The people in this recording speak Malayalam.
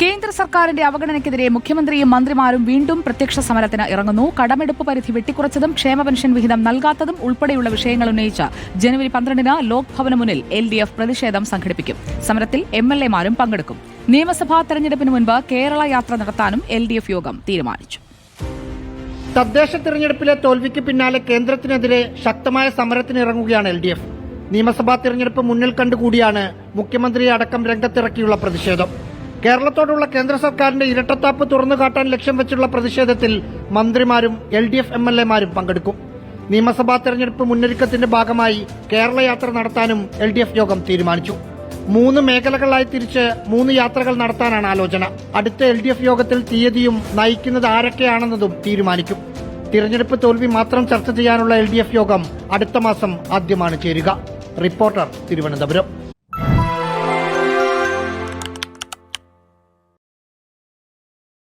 കേന്ദ്ര സർക്കാരിന്റെ അവഗണനയ്ക്കെതിരെ മുഖ്യമന്ത്രിയും മന്ത്രിമാരും വീണ്ടും പ്രത്യക്ഷ സമരത്തിന് ഇറങ്ങുന്നു. കടമെടുപ്പ് പരിധി വെട്ടിക്കുറച്ചതും ക്ഷേമ പെൻഷൻ വിഹിതം നൽകാത്തതും ഉൾപ്പെടെയുള്ള വിഷയങ്ങൾ ഉന്നയിച്ച് ജനുവരി പന്ത്രണ്ടിന് ലോക്ഭവന് മുന്നിൽ എൽ ഡി എഫ് പ്രതിഷേധം സംഘടിപ്പിക്കും. സമരത്തിൽ എം എൽ എമാരും പങ്കെടുക്കും. നിയമസഭാ തെരഞ്ഞെടുപ്പിന് മുൻപ് കേരള യാത്ര നടത്താനും എൽ ഡി എഫ് യോഗം തീരുമാനിച്ചു. തദ്ദേശ തെരഞ്ഞെടുപ്പിലെ തോൽവിക്ക് പിന്നാലെ കേന്ദ്രത്തിനെതിരെ ശക്തമായ സമരത്തിന് ഇറങ്ങുകയാണ് എൽ ഡി എഫ് നിയമസഭാ തെരഞ്ഞെടുപ്പ് മുന്നിൽ കണ്ടുകൂടിയാണ് മുഖ്യമന്ത്രിയെ അടക്കം രംഗത്തിറക്കിയുള്ള പ്രതിഷേധം. കേരളത്തോടുള്ള കേന്ദ്ര സർക്കാരിന്റെ ഇരട്ടത്താപ്പ് തുറന്നു കാട്ടാൻ ലക്ഷ്യം വെച്ചുള്ള പ്രതിഷേധത്തിൽ മന്ത്രിമാരും L D F M L എമാരും പങ്കെടുക്കും. നിയമസഭാ തെരഞ്ഞെടുപ്പ് മുന്നൊരുക്കത്തിന്റെ ഭാഗമായി കേരള യാത്ര നടത്താനും എൽ ഡി എഫ് യോഗം തീരുമാനിച്ചു. മൂന്ന് മേഖലകളായി തിരിച്ച് മൂന്ന് യാത്രകൾ നടത്താനാണ് ആലോചന. അടുത്ത എൽ ഡി എഫ് യോഗത്തിൽ തീയതിയും നയിക്കുന്നത് ആരൊക്കെയാണെന്നതും തീരുമാനിക്കും. തിരഞ്ഞെടുപ്പ് തോൽവി മാത്രം ചർച്ച ചെയ്യാനുള്ള എൽ യോഗം അടുത്ത മാസം ആദ്യമാണ് ചേരുക. റിപ്പോർട്ടർ തിരുവനന്തപുരം.